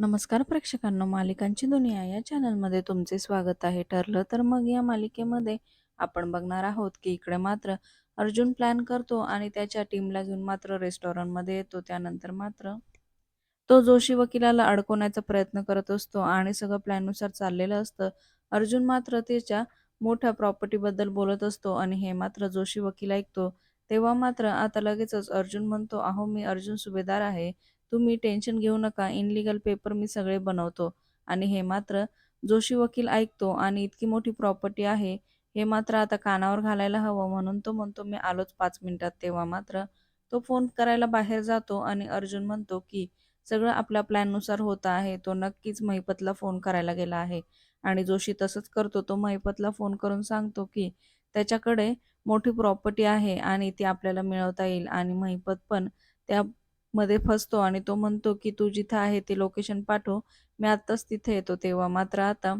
नमस्कार प्रेक्षकांनो मालिकांची दुनिया या चॅनलमध्ये तुमचे स्वागत आहे. ठरलं तर मग या मालिकेमध्ये आपण बघणार आहोत की इकडे मात्र अर्जुन प्लॅन करतो आणि त्याच्या टीमला घेऊन मात्र रेस्टॉरंटमध्ये येतो. त्यानंतर मात्र तो जोशी वकिलाला अडकवण्याचा प्रयत्न करत असतो आणि सगळं प्लॅननुसार चाललेलं असतं. अर्जुन मात्र त्याच्या मोठ्या प्रॉपर्टीबद्दल बोलत असतो आणि हे मात्र जोशी वकील ऐकतो. तेव्हा मात्र आता लगेचच अर्जुन म्हणतो अहो मी अर्जुन सुभेदार आहे. तुम्ही टेन्शन घेऊ नका. इनलिगल पेपर मी सगळे बनवतो. आणि हे मात्र जोशी वकील ऐकतो आणि इतकी मोठी प्रॉपर्टी आहे. हे मात्र आता कानावर घालायला हवं म्हणून तो म्हणतो मी आलोच पाच मिनिटात. तेव्हा मात्र तो फोन करायला बाहेर जातो आणि अर्जुन म्हणतो की सगळं आपल्या प्लॅननुसार होत आहे. तो नक्कीच महिपतला फोन करायला गेला आहे. आणि जोशी तसंच करतो. तो महिपतला फोन करून सांगतो की त्याच्याकडे मोठी प्रॉपर्टी आहे आणि ती आपल्याला मिळवता येईल. आणि महिपत पण त्या मध्ये फसतो आणि तो म्हणतो की तू जिथं आहे ते लोकेशन पाठव. मी आत्ताच तिथे येतो. तेव्हा मात्र आता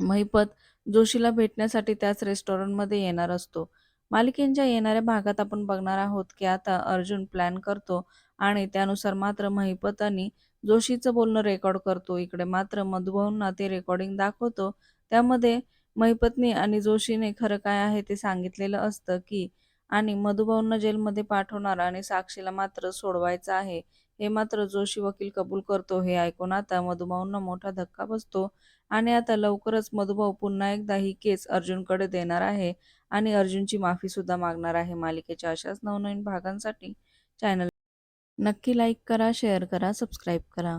महिपत जोशीला भेटण्यासाठी त्याच रेस्टॉरंटमध्ये येणार असतो. मालिकेंच्या येणाऱ्या भागात आपण बघणार आहोत की आता अर्जुन प्लॅन करतो आणि त्यानुसार मात्र महिपत आणि जोशीचं बोलणं रेकॉर्ड करतो. इकडे मात्र मधुभाऊंना ते रेकॉर्डिंग दाखवतो. त्यामध्ये महिपतनी आणि जोशीने खरं काय आहे ते सांगितलेलं असतं की आणि मधुभाऊंना जेलमध्ये पाठवणार आणि साक्षीला मात्र सोडवायचं आहे. हे मात्र जोशी वकील कबूल करतो हे ऐकून आता मधुभाऊंना मोठा धक्का बसतो आणि आता लवकरच मधुभाऊ पुन्हा एकदा ही केस अर्जुनकडे देणार आहे आणि अर्जुनची माफी सुद्धा मागणार आहे. मालिकेच्या अशाच नवनवीन भागांसाठी चॅनल नक्की लाईक करा शेअर करा सबस्क्राईब करा.